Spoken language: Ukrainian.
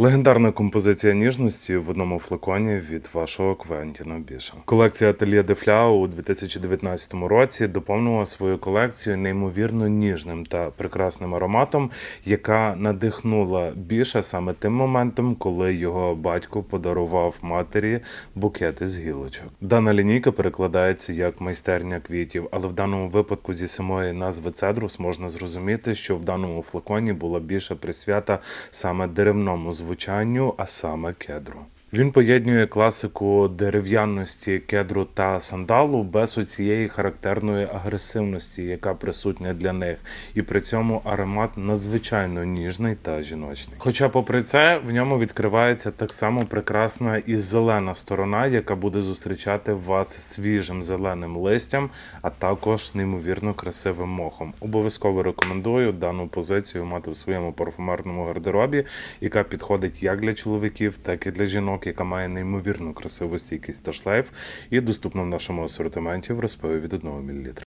Легендарна композиція ніжності в одному флаконі від вашого Квентіна Біша. Колекція Ательє де Фляу у 2019 році доповнила свою колекцію неймовірно ніжним та прекрасним ароматом, яка надихнула Біша саме тим моментом, коли його батько подарував матері букети з гілочок. Дана лінійка перекладається як майстерня квітів, але в даному випадку зі самої назви Цедрус можна зрозуміти, що в даному флаконі була більша присвята саме деревному звучанню, а саме кедру. Він поєднує класику дерев'яності кедру та сандалу без оцієї характерної агресивності, яка присутня для них, і при цьому аромат надзвичайно ніжний та жіночний. Хоча, попри це, в ньому відкривається так само прекрасна і зелена сторона, яка буде зустрічати вас свіжим зеленим листям, а також неймовірно красивим мохом. Обов'язково рекомендую дану позицію мати в своєму парфумерному гардеробі, яка підходить як для чоловіків, так і для жінок, яка має неймовірну красиву стійкість та шлейф, і доступна в нашому асортименті в розпиві від 1 мл.